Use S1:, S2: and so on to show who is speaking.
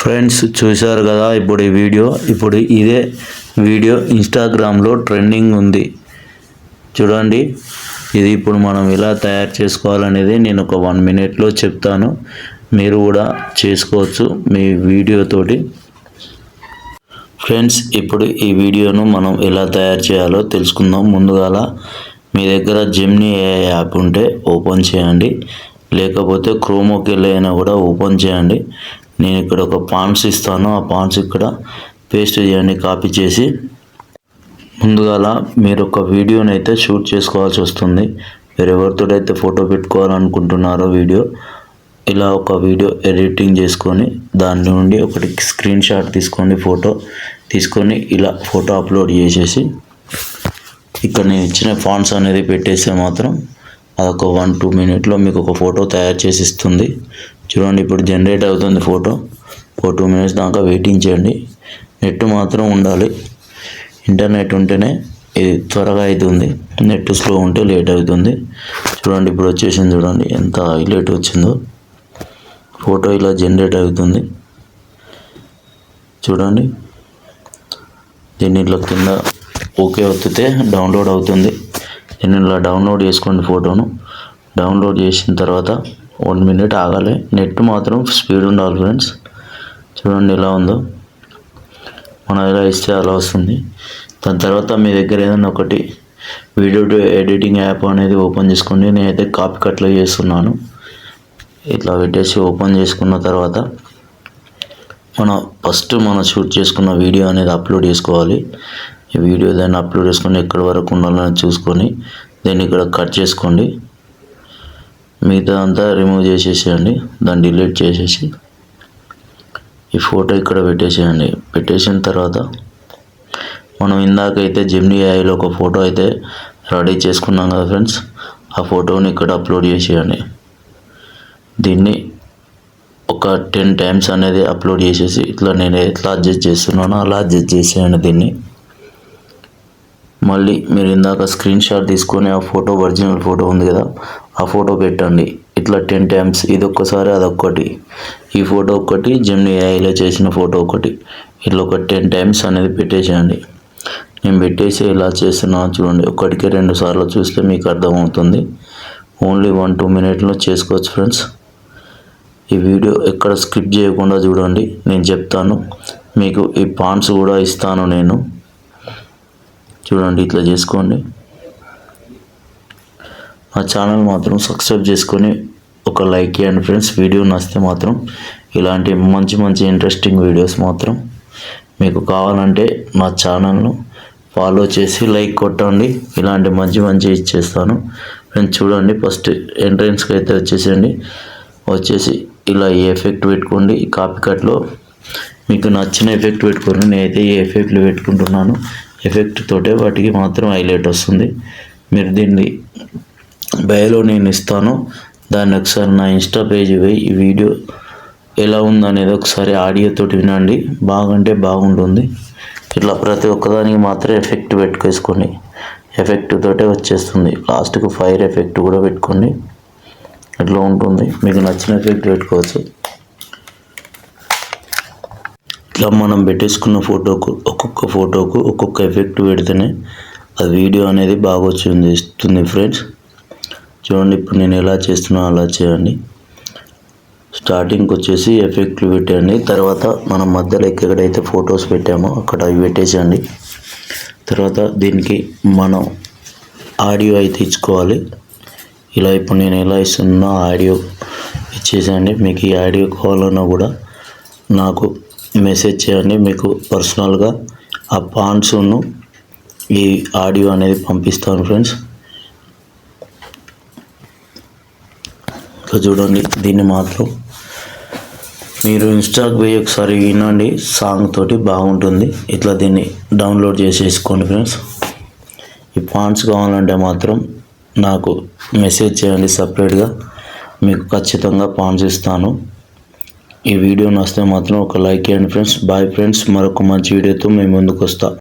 S1: Friends చూశారు కదా ఇప్పుడు ఈ వీడియో? ఇప్పుడు ఇదే వీడియో ఇన్స్టాగ్రామ్లో ట్రెండింగ్ ఉంది. చూడండి. ఇది ఇప్పుడు మనం ఎలా తయారు చేసుకోవాలనేది నేను ఒక వన్ మినిట్లో చెప్తాను. మీరు కూడా చేసుకోవచ్చు మీ వీడియోతోటి ఫ్రెండ్స్ ఇప్పుడు ఈ వీడియోను మనం ఎలా తయారు చేయాలో తెలుసుకుందాం. ముందుగాల మీ దగ్గర జెమ్నీ ఏ యాప్ ఉంటే ఓపెన్ చేయండి. లేకపోతే క్రోమోకి వెళ్ళైనా కూడా ఓపెన్ చేయండి. నేను ఇక్కడ ఒక పాన్స్ ఇస్తాను. ఆ పాన్స్ ఇక్కడ పేస్ట్ చేయండి కాపీ చేసి. ముందుగాల మీరు ఒక వీడియోని అయితే షూట్ చేసుకోవాల్సి వస్తుంది. మీరు ఫోటో పెట్టుకోవాలనుకుంటున్నారో వీడియో ఇలా ఒక వీడియో ఎడిటింగ్ చేసుకొని దాని నుండి ఒకటి స్క్రీన్ షాట్ తీసుకొని ఫోటో తీసుకొని ఇలా ఫోటో అప్లోడ్ చేసేసి. ఇక్కడ నేను ఇచ్చిన ఫాంట్స్ అనేది పెట్టేస్తే మాత్రం అదొక వన్ టూ మినిట్లో మీకు ఒక ఫోటో తయారు చేసి ఇస్తుంది. చూడండి ఇప్పుడు జనరేట్ అవుతుంది ఫోటో ఫోర్ టూ మినిట్స్ దాకా వెయిటింగ్ చేయండి. నెట్ మాత్రం ఉండాలి. ఇంటర్నెట్ ఉంటేనే ఇది త్వరగా అవుతుంది నెట్ స్లో ఉంటే లేట్ అవుతుంది. చూడండి ఇప్పుడు వచ్చేసింది చూడండి ఎంత హైలైట్ వచ్చిందో. ఫోటో ఇలా జనరేట్ అవుతుంది. చూడండి. దీన్ని ఇట్లా కింద ఓకే ఒత్తితే డౌన్లోడ్ అవుతుంది. దీన్ని ఇలా డౌన్లోడ్ చేసుకోండి ఫోటోను డౌన్లోడ్ చేసిన తర్వాత వన్ మినిట్ ఆగాలి. నెట్ మాత్రం స్పీడ్ ఉండాలి ఫ్రెండ్స్ చూడండి ఎలా ఉందో. మనం ఎలా ఇస్తే అలా వస్తుంది. దాని తర్వాత మీ దగ్గర ఏదైనా ఒకటి వీడియో ఎడిటింగ్ యాప్ అనేది ఓపెన్ చేసుకోండి. నేనైతే కాపీ కట్లో చేస్తున్నాను. ఇట్లా పెట్టేసి ఓపెన్ చేసుకున్న తర్వాత మన ఫస్ట్ మనం షూట్ చేసుకున్న వీడియో అనేది అప్లోడ్ చేసుకోవాలి. ఈ వీడియో దాన్ని అప్లోడ్ చేసుకొని ఎక్కడి వరకు ఉండాలని చూసుకొని దీన్ని ఇక్కడ కట్ చేసుకోండి. మిగతా అంతా రిమూవ్ చేసేసేయండి. దాన్ని డిలీట్ చేసేసి ఈ ఫోటో ఇక్కడ పెట్టేసేయండి. పెట్టేసిన తర్వాత మనం ఇందాకైతే జెమ్నీ ఐలో ఒక ఫోటో అయితే రెడీ చేసుకున్నాం కదా ఫ్రెండ్స్ ఆ ఫోటోని ఇక్కడ అప్లోడ్ చేసేయండి. దీన్ని ఒక టెన్ టైమ్స్ అనేది అప్లోడ్ చేసేసి ఇట్లా నేను ఎట్లా అడ్జస్ట్ చేస్తున్నానో అలా అడ్జస్ట్ చేసేయండి దీన్ని. మళ్ళీ మీరు ఇందాక స్క్రీన్ షాట్ తీసుకొని ఆ ఫోటో ఒరిజినల్ ఫోటో ఉంది కదా ఆ ఫోటో పెట్టండి. ఇట్లా టెన్ టైమ్స్ ఇది ఒక్కసారి అదొక్కటి. ఈ ఫోటో ఒకటి జెమ్నీ ఏఐలో చేసిన ఫోటో ఒకటి ఇట్లా ఒక టెన్ టైమ్స్ అనేది పెట్టేసేయండి. నేను పెట్టేసి ఇలా చేస్తున్నా చూడండి. ఒకటికి రెండు సార్లు చూస్తే మీకు అర్థమవుతుంది. ఓన్లీ వన్ టూ మినిట్లో చేసుకోవచ్చు ఫ్రెండ్స్ ఈ వీడియో ఎక్కడ స్కిప్ చేయకుండా చూడండి. నేను చెప్తాను. మీకు ఈ పాన్స్ కూడా ఇస్తాను నేను. చూడండి ఇట్లా చేసుకోండి. మా ఛానల్ మాత్రం సబ్స్క్రైబ్ చేసుకొని ఒక లైక్ చేయండి ఫ్రెండ్స్. వీడియో నచ్చితే మాత్రం ఇలాంటి మంచి మంచి ఇంట్రెస్టింగ్ వీడియోస్ మాత్రం మీకు కావాలంటే మా ఛానల్ను ఫాలో చేసి లైక్ కొట్టండి. ఇలాంటి మంచి మంచి ఇచ్చేస్తాను ఫ్రెండ్స్ చూడండి ఫస్ట్ ఎంట్రెన్స్కి అయితే వచ్చేసేయండి. వచ్చేసి ఇలా ఈ ఎఫెక్ట్ పెట్టుకోండి. ఈ కాపీ కట్లో మీకు నచ్చిన ఎఫెక్ట్ పెట్టుకోండి. నేనైతే ఈ ఎఫెక్ట్లు పెట్టుకుంటున్నాను. ఎఫెక్ట్ తోటే వాటికి మాత్రం హైలైట్ వస్తుంది. మీరు దీన్ని బయోలో నేను ఇస్తాను. దాన్ని ఒకసారి నా ఇన్స్టా పేజ్ పోయి ఈ వీడియో ఎలా ఉందనేది ఒకసారి ఆడియోతోటి వినండి. బాగుంటే బాగుంటుంది. ఇట్లా ప్రతి ఒక్కదానికి మాత్రం ఎఫెక్ట్ పెట్టుకేసుకోండి. ఎఫెక్ట్ తోటే వచ్చేస్తుంది. లాస్ట్కు ఫైర్ ఎఫెక్ట్ కూడా పెట్టుకోండి. ఇట్లా ఉంటుంది. మీకు నచ్చిన ఎఫెక్ట్ పెట్టుకోవచ్చు. ఇట్లా మనం పెట్టేసుకున్న ఫోటోకు ఒక్కొక్క ఫోటోకు ఒక్కొక్క ఎఫెక్ట్ పెడితేనే ఆ వీడియో అనేది బాగా వచ్చింది ఇస్తుంది ఫ్రెండ్స్. చూడండి ఇప్పుడు నేను ఎలా చేస్తున్నా అలా చేయండి. స్టార్టింగ్కి వచ్చేసి ఎఫెక్ట్లు పెట్టండి తర్వాత మనం మధ్యలో ఎక్కడైతే ఫొటోస్ పెట్టామో అక్కడ అవి పెట్టేసేయండి. తర్వాత దీనికి మనం ఆడియో అయితే ఇచ్చుకోవాలి. ఇలా ఇప్పుడు నేను ఎలా ఇస్తున్నా ఆడియో ఇచ్చేసేయండి. మీకు ఈ ఆడియో కావాలన్నా కూడా నాకు మెసేజ్ చేయండి. మీకు పర్సనల్గా ఆ పాండ్స్ను ఈ ఆడియో అనేది పంపిస్తాను ఫ్రెండ్స్. ఇంకా చూడండి దీన్ని మాత్రం మీరు ఇన్స్టాకి పోయి ఒకసారి వినండి. సాంగ్ తోటి బాగుంటుంది. ఇట్లా దీన్ని డౌన్లోడ్ చేసేసుకోండి ఫ్రెండ్స్. ఈ పాండ్స్ కావాలంటే మాత్రం నాకు మెసేజ్ చేయండి సపరేట్గా. మీకు ఖచ్చితంగా పాండ్స్ ఇస్తాను. ఈ వీడియో నచ్చితే మాత్రం ఒక లైక్ చేయండి ఫ్రెండ్స్. Bye friends. మరొక మంచి వీడియోతో మేము ముందుకు వస్తా.